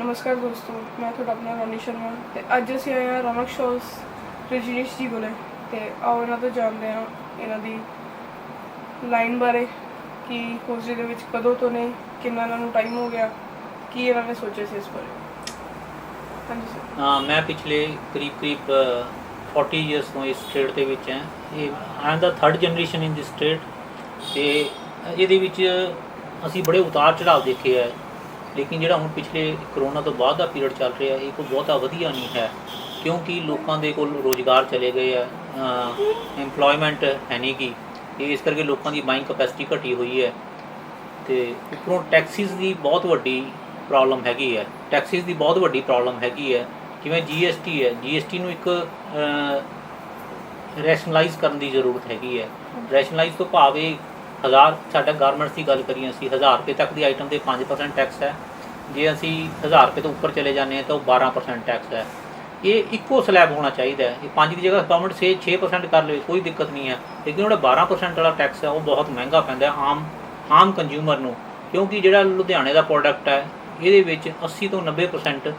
ਨਮਸਕਾਰ ਦੋਸਤੋ ਮੈਂ ਤੁਹਾਡਾ ਆਪਣਾ ਰੋਨੀ ਸ਼ਰਮਾ ਤੇ ਅੱਜ ਅਸੀਂ ਆਏ ਹਾਂ ਰੌਣਕ ਸ਼ੋਸ ਰਜਨੀਸ਼ ਜੀ ਕੋਲੇ ਤੇ ਆਓ ਇਹਨਾਂ ਤੋਂ ਜਾਣਦੇ ਹਾਂ ਇਹਨਾਂ ਦੀ ਲਾਈਨ ਬਾਰੇ ਕਿ ਕੋਰਸ ਦੇ ਵਿੱਚ ਕਦੋਂ ਤੋਂ ਨੇ ਕਿੰਨਾ ਇਹਨਾਂ ਨੂੰ ਟਾਈਮ ਹੋ ਗਿਆ ਕੀ ਇਹਨਾਂ ਨੇ ਸੋਚਿਆ ਸੀ ਇਸ ਬਾਰੇ। ਹਾਂਜੀ ਸਰ ਹਾਂ ਮੈਂ ਪਿਛਲੇ ਕਰੀਬ ਕਰੀਬ ਅ, 40 ਇਅਰਸ ਤੋਂ ਇਸ ਸਟੇਟ ਦੇ ਵਿੱਚ ਹਾਂ। ਇਹ I am the third generation in this state ਤੇ ਇਹਦੇ ਵਿੱਚ ਅਸੀਂ ਬੜੇ ਉਤਾਰ ਚੜਾਅ ਦੇਖੇ ਹੈ ਲੇਕਿਨ ਜਿਹੜਾ ਹੁਣ ਪਿਛਲੇ ਕਰੋਨਾ ਤੋਂ ਬਾਅਦ ਦਾ ਪੀਰੀਅਡ ਚੱਲ ਰਿਹਾ ਇਹ ਕੋਈ ਬਹੁਤਾ ਵਧੀਆ ਨਹੀਂ ਹੈ ਕਿਉਂਕਿ ਲੋਕਾਂ ਦੇ ਕੋਲ ਰੋਜ਼ਗਾਰ ਚਲੇ ਗਏ ਆ EMPLOYMENT ਹੈ ਨਹੀਂ ਤੇ ਇਸ ਕਰਕੇ ਲੋਕਾਂ ਦੀ ਬਾਇੰਗ ਕਪੈਸਿਟੀ ਘਟੀ ਹੋਈ ਹੈ। ਤੇ ਉੱਪਰੋਂ ਟੈਕਸਿਸ ਦੀ ਬਹੁਤ ਵੱਡੀ ਪ੍ਰੋਬਲਮ ਹੈਗੀ ਹੈ। ਟੈਕਸਿਸ ਦੀ ਬਹੁਤ ਵੱਡੀ ਪ੍ਰੋਬਲਮ ਹੈਗੀ ਹੈ। ਜਿਵੇਂ GST ਹੈ GST ਨੂੰ ਇੱਕ ਰੈਸ਼ਨਲਾਈਜ਼ ਕਰਨ ਦੀ ਜ਼ਰੂਰਤ ਹੈਗੀ ਹੈ। ਰੈਸ਼ਨਲਾਈਜ਼ ਤੋਂ ਭਾਵ ਇਹ ਹਜ਼ਾਰ, ਸਾਡਾ ਗਾਰਮੈਂਟਸ ਦੀ ਗੱਲ ਕਰੀਏ ਅਸੀਂ 1000 ਰੁਪਏ ਤੱਕ ਦੀ ਆਈਟਮ ਤੇ 5% ਟੈਕਸ ਹੈ। ਜੇ ਅਸੀਂ 1000 ਰੁਪਏ ਤੋਂ ਉੱਪਰ ਚਲੇ ਜਾਂਦੇ ਹਾਂ ਤਾਂ ਉਹ 12% ਟੈਕਸ ਹੈ। ਇਹ ਇੱਕੋ ਸਲੈਬ ਹੋਣਾ ਚਾਹੀਦਾ ਹੈ। ਇਹ 5 ਦੀ ਜਗ੍ਹਾ ਗਵਰਨਮੈਂਟ ਸੇ 6% ਕਰ ਲਵੇ, ਕੋਈ ਦਿੱਕਤ ਨਹੀਂ ਹੈ। ਲੇਕਿਨ ਜਿਹੜਾ 12% ਵਾਲਾ ਟੈਕਸ ਹੈ, ਉਹ ਬਹੁਤ ਮਹਿੰਗਾ ਪੈਂਦਾ ਹੈ ਆਮ ਆਮ ਕੰਜ਼ਿਊਮਰ ਨੂੰ। ਕਿਉਂਕਿ ਜਿਹੜਾ ਲੁਧਿਆਣੇ ਦਾ ਪ੍ਰੋਡਕਟ ਹੈ, ਇਹਦੇ ਵਿੱਚ 80 ਤੋਂ 90%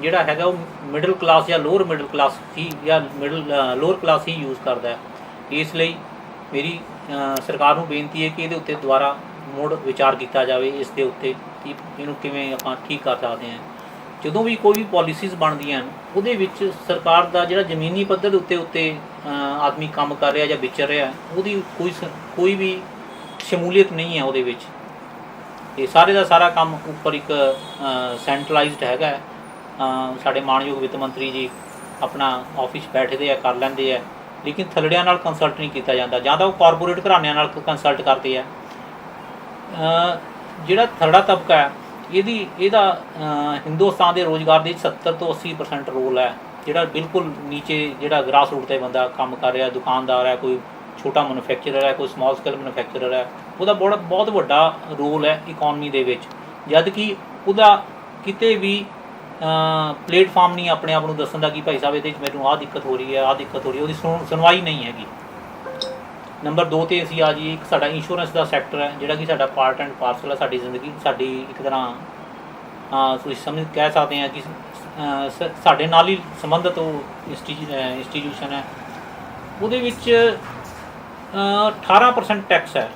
ਜਿਹੜਾ ਹੈਗਾ ਉਹ ਮਿਡਲ ਕਲਾਸ ਜਾਂ ਲੋਅਰ ਮਿਡਲ ਕਲਾਸ ਹੀ ਜਾਂ ਮਿਡਲ ਲੋਅਰ ਕਲਾਸ ਹੀ ਯੂਜ਼ ਕਰਦਾ ਹੈ। ਇਸ ਲਈ ਮੇਰੀ ਸਰਕਾਰ ਨੂੰ ਬੇਨਤੀ ਹੈ ਕਿ ਇਹਦੇ ਉੱਤੇ ਦੁਬਾਰਾ ਮੁੜ ਵਿਚਾਰ ਕੀਤਾ ਜਾਵੇ, ਇਸ ਦੇ ਉੱਤੇ ਕਿ ਇਹਨੂੰ ਕਿਵੇਂ ਆਪਾਂ ਠੀਕ ਕਰ ਸਕਦੇ ਹਾਂ। ਜਦੋਂ ਵੀ ਕੋਈ ਵੀ ਪਾਲਿਸੀਜ਼ ਬਣਦੀਆਂ ਹਨ, ਉਹਦੇ ਵਿੱਚ ਸਰਕਾਰ ਦਾ ਜਿਹੜਾ ਜ਼ਮੀਨੀ ਪੱਧਰ ਦੇ ਉੱਤੇ ਉੱਤੇ ਆਦਮੀ ਕੰਮ ਕਰ ਰਿਹਾ ਜਾਂ ਵਿਚਰ ਰਿਹਾ, ਉਹਦੀ ਕੋਈ ਸ- ਕੋਈ ਵੀ ਸ਼ਮੂਲੀਅਤ ਨਹੀਂ ਹੈ ਉਹਦੇ ਵਿੱਚ। ਇਹ ਸਾਰੇ ਦਾ ਸਾਰਾ ਕੰਮ ਉੱਪਰ ਇੱਕ ਸੈਂਟਰਲਾਈਜ਼ਡ ਹੈਗਾ। ਸਾਡੇ ਮਾਨਯੋਗ ਵਿੱਤ ਮੰਤਰੀ ਜੀ ਆਪਣਾ ਆਫਿਸ ਬੈਠਦੇ ਆ, ਕਰ ਲੈਂਦੇ ਆ। ਲੇਕਿਨ ਥੱਲੜਿਆਂ ਨਾਲ ਕੰਸਲਟ ਨਹੀਂ ਕੀਤਾ ਜਾਂਦਾ, ਜਾਂ ਤਾਂ ਉਹ ਕਾਰਪੋਰੇਟ ਘਰਾਣਿਆਂ ਨਾਲ ਕੰਸਲਟ ਕਰਦੇ ਆ। ਜਿਹੜਾ ਥਰੜਾ ਤਬਕਾ ਹੈ, ਇਹਦੀ, ਇਹਦਾ ਹਿੰਦੁਸਤਾਨ ਦੇ ਰੋਜ਼ਗਾਰ ਦੇ 70 ਤੋਂ 80% ਰੋਲ ਹੈ। ਜਿਹੜਾ ਬਿਲਕੁਲ ਨੀਚੇ ਜਿਹੜਾ ਗ੍ਰਾਸ ਰੂਟ ਤੇ ਬੰਦਾ ਕੰਮ ਕਰ ਰਿਹਾ, ਦੁਕਾਨਦਾਰ ਹੈ, ਕੋਈ ਛੋਟਾ ਮੈਨੂਫੈਕਚਰਰ ਹੈ, ਕੋਈ ਸਮਾਲ ਸਕੇਲ ਮੈਨੂਫੈਕਚਰਰ ਹੈ, ਉਹਦਾ ਬਹੁਤ ਬਹੁਤ ਵੱਡਾ ਰੋਲ ਹੈ ਇਕਨੋਮੀ ਦੇ ਵਿੱਚ। ਜਦ ਕਿ ਉਹਦਾ ਕਿਤੇ ਵੀ ਪਲੇਟਫਾਰਮ ਨਹੀਂ ਆਪਣੇ ਆਪ ਨੂੰ ਦੱਸਣ ਦਾ ਕਿ ਭਾਈ ਸਾਹਿਬ ਇਹਦੇ ਵਿੱਚ ਮੈਨੂੰ ਆਹ ਦਿੱਕਤ ਹੋ ਰਹੀ ਹੈ ਆਹ ਦਿੱਕਤ ਹੋ ਰਹੀ ਹੈ ਉਹਦੀ ਸੁਣ- ਸੁਣਵਾਈ ਨਹੀਂ ਹੈਗੀ। ਨੰਬਰ 2 ਤੇ ਅਸੀਂ ਆ ਜੀ ਇੱਕ ਸਾਡਾ ਇੰਸ਼ੋਰੈਂਸ ਦਾ ਸੈਕਟਰ ਹੈ ਜਿਹੜਾ ਕਿ ਸਾਡਾ ਪਾਰਟ ਐਂਡ ਪਾਰਸਲ ਹੈ ਸਾਡੀ ਜ਼ਿੰਦਗੀ ਸਾਡੀ ਇੱਕ ਤਰ੍ਹਾਂ ਅਹ, ਤੁਸੀਂ ਸਮਝ ਕਹਿ ਸਕਦੇ ਆ ਕਿ ਸਾਡੇ ਨਾਲ ਹੀ ਸੰਬੰਧਿਤ ਉਹ ਇੰਸਟੀਟਿਊਸ਼ਨ ਹੈ। ਉਹਦੇ ਵਿੱਚ ਅਹ, 18% ਟੈਕਸ ਹੈ।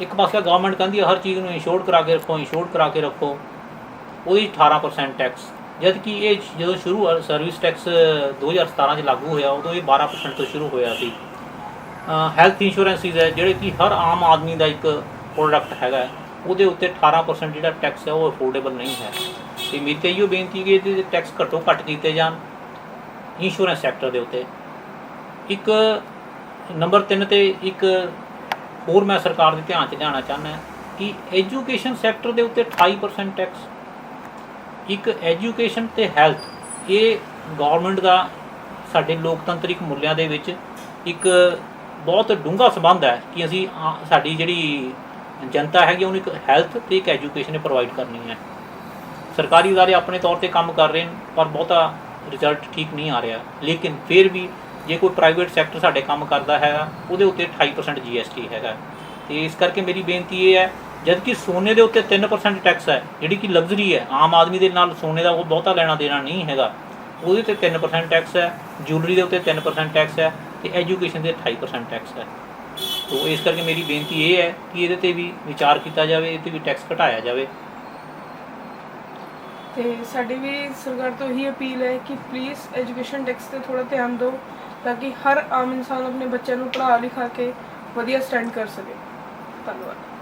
ਇੱਕ ਪਾਸੇ ਗਵਰਨਮੈਂਟ ਕਹਿੰਦੀ ਹੈ ਹਰ ਚੀਜ਼ ਨੂੰ ਇੰਸ਼ੋਰ ਕਰਾ ਕੇ ਰੱਖੋ ਇੰਸ਼ੋਰ ਕਰਾ ਕੇ ਰੱਖੋ। ਉਹਦੀ 18% ਟੈਕਸ ਜਦ ਕਿ ਇਹ ਜਦੋਂ ਸ਼ੁਰੂ ਸਰਵਿਸ ਟੈਕਸ 2017 ਚ ਲਾਗੂ ਹੋਇਆ, ਉਦੋਂ ਇਹ 12% ਤੋਂ ਸ਼ੁਰੂ ਹੋਇਆ ਸੀ। ਹੈਲਥ ਇੰਸ਼ੋਰੈਂਸਿਸ ਹੈ, ਜਿਹੜੇ ਕਿ ਹਰ ਆਮ ਆਦਮੀ ਦਾ ਇੱਕ ਪ੍ਰੋਡਕਟ ਹੈਗਾ ਉਹਦੇ ਉੱਤੇ 18% ਜਿਹੜਾ ਟੈਕਸ ਹੈ, ਉਹ ਅਫੋਰਡੇਬਲ ਨਹੀਂ ਹੈ। ਤੇ ਮੇਰੀ ਤਾਂ ਇਹੋ ਬੇਨਤੀ ਕਿ ਇਹਦੇ ਟੈਕਸ ਘੱਟੋ ਘੱਟ ਕੀਤੇ ਜਾਣ ਇੰਸ਼ੋਰੈਂਸ ਸੈਕਟਰ ਦੇ ਉੱਤੇ। ਇੱਕ ਨੰਬਰ 3 ਤੇ ਇੱਕ ਹੋਰ ਮੈਂ ਸਰਕਾਰ ਦੇ ਧਿਆਨ 'ਚ ਲਿਆਉਣਾ ਚਾਹੁੰਦਾ ਕਿ ਐਜੂਕੇਸ਼ਨ ਸੈਕਟਰ ਦੇ ਉੱਤੇ 28% ਟੈਕਸ ਇੱਕ ਐਜੂਕੇਸ਼ਨ ਤੇ ਹੈਲਥ ਇਹ ਗਵਰਨਮੈਂਟ ਦਾ ਸਾਡੇ ਲੋਕਤੰਤਰਿਕ ਮੁੱਲਿਆਂ ਦੇ ਵਿੱਚ ਇੱਕ ਬਹੁਤ ਡੂੰਘਾ ਸੰਬੰਧ ਹੈ ਕਿ ਅਸੀਂ ਆ- ਸਾਡੀ ਜਿਹੜੀ ਜਨਤਾ ਹੈਗੀ ਉਹਨੂੰ ਇੱਕ ਹੈਲਥ ਤੇ ਇੱਕ ਐਜੂਕੇਸ਼ਨ ਪ੍ਰੋਵਾਈਡ ਕਰਨੀ ਹੈ ਸਰਕਾਰੀ ادارے ਆਪਣੇ ਤੌਰ ਤੇ ਕੰਮ ਕਰ ਰਹੇ ਨੇ ਪਰ ਬਹੁਤਾ ਰਿਜ਼ਲਟ ਠੀਕ ਨਹੀਂ ਆ ਰਿਹਾ ਲੇਕਿਨ ਫਿਰ ਵੀ ਜੇ ਕੋਈ ਪ੍ਰਾਈਵੇਟ ਸੈਕਟਰ ਸਾਡੇ ਕੰਮ ਕਰਦਾ ਹੈਗਾ ਉਹਦੇ ਉੱਤੇ 28% GST ਹੈਗਾ ਤੇ ਇਸ ਕਰਕੇ ਮੇਰੀ ਬੇਨਤੀ ਇਹ ਹੈ ਜਦ ਕਿ ਸੋਨੇ ਦੇ ਉੱਤੇ 3% ਟੈਕਸ ਹੈ, ਜਿਹੜੀ ਕਿ ਲਗਜ਼ਰੀ ਹੈ, ਆਮ ਆਦਮੀ ਦੇ ਨਾਲ ਸੋਨੇ ਦਾ ਉਹ ਬਹੁਤਾ ਲੈਣਾ ਦੇਣਾ ਨਹੀਂ ਹੈਗਾ। ਉਹਦੇ ਤੇ 3% ਟੈਕਸ ਹੈ ਜੁਐਲਰੀ ਦੇ ਉੱਤੇ 3% ਟੈਕਸ ਹੈ ਤੇ ਐਜੂਕੇਸ਼ਨ ਦੇ 28% ਟੈਕਸ ਹੈ। ਤੋ ਇਸ ਕਰਕੇ ਮੇਰੀ ਬੇਨਤੀ ਇਹ ਹੈ ਕਿ ਇਹਦੇ ਤੇ ਵੀ ਵਿਚਾਰ ਕੀਤਾ ਜਾਵੇ, ਇਹਦੇ ਤੇ ਵੀ ਟੈਕਸ ਘਟਾਇਆ ਜਾਵੇ। ਤੇ ਸਾਡੀ ਵੀ ਸਰਕਾਰ ਤੋਂ ਇਹੀ ਅਪੀਲ ਹੈ ਕਿ ਪਲੀਜ਼ ਐਜੂਕੇਸ਼ਨ ਟੈਕਸ ਤੇ ਥੋੜਾ ਧਿਆਨ ਦਿਓ, ਤਾਂ ਕਿ ਹਰ ਆਮ ਇਨਸਾਨ ਆਪਣੇ ਬੱਚਿਆਂ ਨੂੰ ਪੜ੍ਹਾ ਲਿਖਾ ਕੇ ਵਧੀਆ ਸਟੈਂਡ ਕਰ ਸਕੇ। ਧੰਨਵਾਦ।